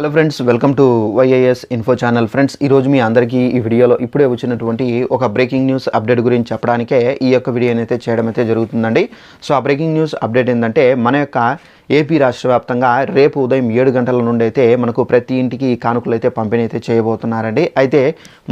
Hello friends welcome to YIS info channel friends ఈరోజు మీ అందరికీ ఈ వీడియోలో ఇప్పుడే వచ్చినటువంటి ఒక బ్రేకింగ్ న్యూస్ అప్డేట్ గురించి చెప్పడానికే ఈ యొక్క వీడియోని అయితే చేయడం అయితే జరుగుతుందండి. సో ఆ బ్రేకింగ్ న్యూస్ అప్డేట్ ఏంటంటే మన యొక్క ఏపీ రాష్ట్ర వ్యాప్తంగా రేపు ఉదయం ఏడు గంటల నుండి అయితే మనకు ప్రతి ఇంటికి కానుకలు అయితే పంపిణీ అయితే చేయబోతున్నారండి. అయితే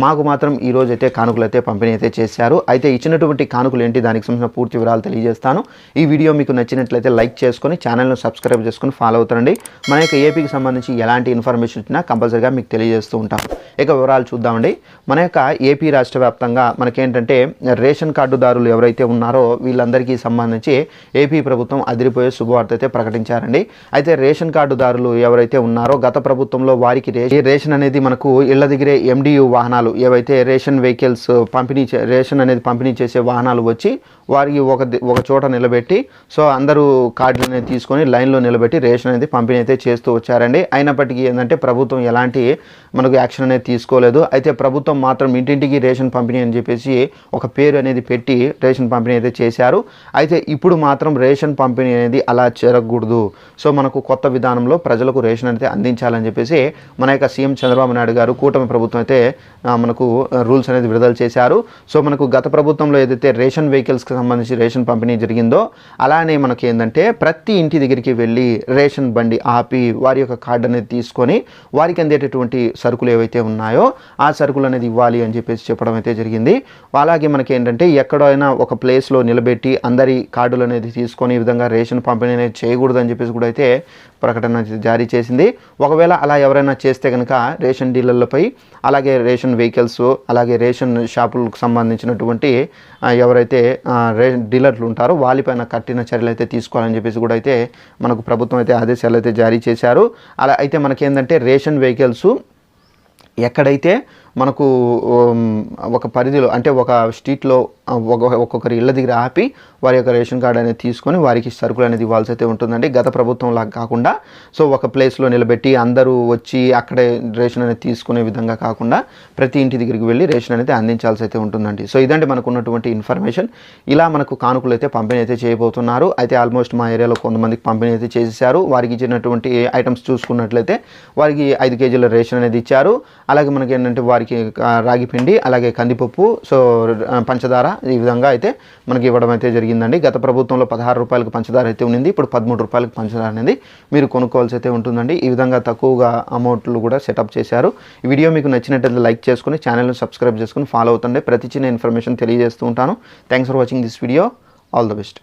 మాకు మాత్రం ఈరోజు అయితే కానుకలు అయితే పంపిణీ అయితే చేశారు. అయితే ఇచ్చినటువంటి కానుకలు ఏంటి దానికి సంబంధించిన పూర్తి వివరాలు తెలియజేస్తాను. ఈ వీడియో మీకు నచ్చినట్లయితే లైక్ చేసుకొని ఛానల్ను సబ్స్క్రైబ్ చేసుకొని ఫాలో అవుతారండి. మన యొక్క ఏపీకి సంబంధించి ఎలాంటి ఇన్ఫర్మేషన్ ఇచ్చినా కంపల్సరీగా మీకు తెలియజేస్తూ ఉంటాం. ఇక వివరాలు చూద్దామండి. మన యొక్క ఏపీ రాష్ట్ర వ్యాప్తంగా మనకేంటంటే రేషన్ కార్డుదారులు ఎవరైతే ఉన్నారో వీళ్ళందరికీ సంబంధించి ఏపీ ప్రభుత్వం అదిరిపోయే శుభవార్త అయితే ప్రకటించారండి. అయితే రేషన్ కార్డుదారులు ఎవరైతే ఉన్నారో గత ప్రభుత్వంలో వారికి రే- రేషన్ అనేది మనకు ఇళ్ళ దగ్గరే ఎండియు వాహనాలు ఏవైతే రేషన్ వెహికల్స్ పంపిణీ చే- రేషన్ అనేది పంపిణీ చేసే వాహనాలు వచ్చి వారికి ఒక ఒక చోట నిలబెట్టి సో అందరూ కార్డులు అనేది తీసుకొని లైన్లో నిలబెట్టి రేషన్ అనేది పంపిణీ అయితే చేస్తూ వచ్చారండి. అయినప్పటికీ ఏంటంటే ప్రభుత్వం ఎలాంటి మనకు యాక్షన్ అనేది తీసుకోలేదు. అయితే ప్రభుత్వం మాత్రం ఇంటింటికి రేషన్ పంపిణీ అని చెప్పేసి ఒక పేరు అనేది పెట్టి రేషన్ పంపిణీ అయితే చేశారు. అయితే ఇప్పుడు మాత్రం రేషన్ పంపిణీ అనేది అలా జరగకూడదు సో మనకు కొత్త విధానంలో ప్రజలకు రేషన్ అయితే అందించాలని చెప్పేసి మన యొక్క సీఎం చంద్రబాబు నాయుడు గారు కూటమి ప్రభుత్వం అయితే మనకు రూల్స్ అనేది విడుదల చేశారు. సో మనకు గత ప్రభుత్వంలో ఏదైతే రేషన్ వెహికల్స్కి సంబంధించి రేషన్ పంపిణీ జరిగిందో అలానే మనకి ఏంటంటే ప్రతి ఇంటి దగ్గరికి వెళ్ళి రేషన్ బండి ఆపి వారి యొక్క కార్డు అనేది తీసుకొని వారికి అందేటటువంటి సరుకులు ఏవైతే ఉన్నాయో ఆ సరుకులు అనేది ఇవ్వాలి అని చెప్పేసి చెప్పడం అయితే జరిగింది. అలాగే మనకి ఏంటంటే ఎక్కడైనా ఒక ప్లేస్లో నిలబెట్టి అందరి కార్డులు అనేది తీసుకొని ఈ విధంగా రేషన్ పంపిణీ అనేది చేయకూడదు అని చెప్పేసి కూడా అయితే ప్రకటన జారీ చేసింది. ఒకవేళ అలా ఎవరైనా చేస్తే కనుక రేషన్ డీలర్లపై అలాగే రేషన్ వెహికల్స్ అలాగే రేషన్ షాపులకు సంబంధించినటువంటి ఎవరైతే రే డీలర్లు ఉంటారో వాళ్ళపైన కఠిన చర్యలు అయితే తీసుకోవాలని చెప్పేసి కూడా అయితే మనకు ప్రభుత్వం అయితే ఆదేశాలు అయితే జారీ చేశారు. అలా అయితే మనకేంటంటే రేషన్ వెహికల్స్ ఎక్కడైతే మనకు ఒక పరిధిలో అంటే ఒక స్ట్రీట్లో ఒక ఒక్కొక్కరి ఇళ్ళ దగ్గర ఆపి వారి యొక్క రేషన్ కార్డు అనేది తీసుకొని వారికి సరుకులు అనేది ఇవ్వాల్సి అయితే ఉంటుందండి. గత ప్రభుత్వం లాగా కాకుండా సో ఒక ప్లేస్లో నిలబెట్టి అందరూ వచ్చి అక్కడే రేషన్ అనేది తీసుకునే విధంగా కాకుండా ప్రతి ఇంటి దగ్గరికి వెళ్ళి రేషన్ అనేది అందించాల్సి అయితే ఉంటుందండి. సో ఇదండి మనకు ఉన్నటువంటి ఇన్ఫర్మేషన్. ఇలా మనకు కానుకలు అయితే పంపిణీ అయితే చేయబోతున్నారు. అయితే ఆల్మోస్ట్ మా ఏరియాలో కొంతమందికి పంపిణీ అయితే చేసేసారు వారికి ఇచ్చినటువంటి ఐటమ్స్ చూసుకున్నట్లయితే వారికి ఐదు కేజీల రేషన్ అనేది ఇచ్చారు. అలాగే మనకి ఏంటంటే వారికి రాగి పిండి అలాగే కందిపప్పు సో పంచదార ఈ విధంగా అయితే మనకి ఇవ్వడం అయితే జరిగిందండి. గత ప్రభుత్వంలో పదహారు రూపాయలకు పంచదార అయితే ఉండింది ఇప్పుడు పదమూడు రూపాయలకు పంచదార అనేది. మీరు కొనుక్కోవాల్సి అయితే ఉంటుందండి. ఈ విధంగా తక్కువగా అమౌంట్లు కూడా సెటప్ చేశారు. ఈ వీడియో మీకు నచ్చినట్లయితే లైక్ చేసుకుని ఛానల్ని సబ్స్క్రైబ్ చేసుకుని ఫాలో అవుతుండే. ప్రతి చిన్న ఇన్ఫర్మేషన్ తెలియజేస్తూ ఉంటాను. Thanks for watching this video. All the best.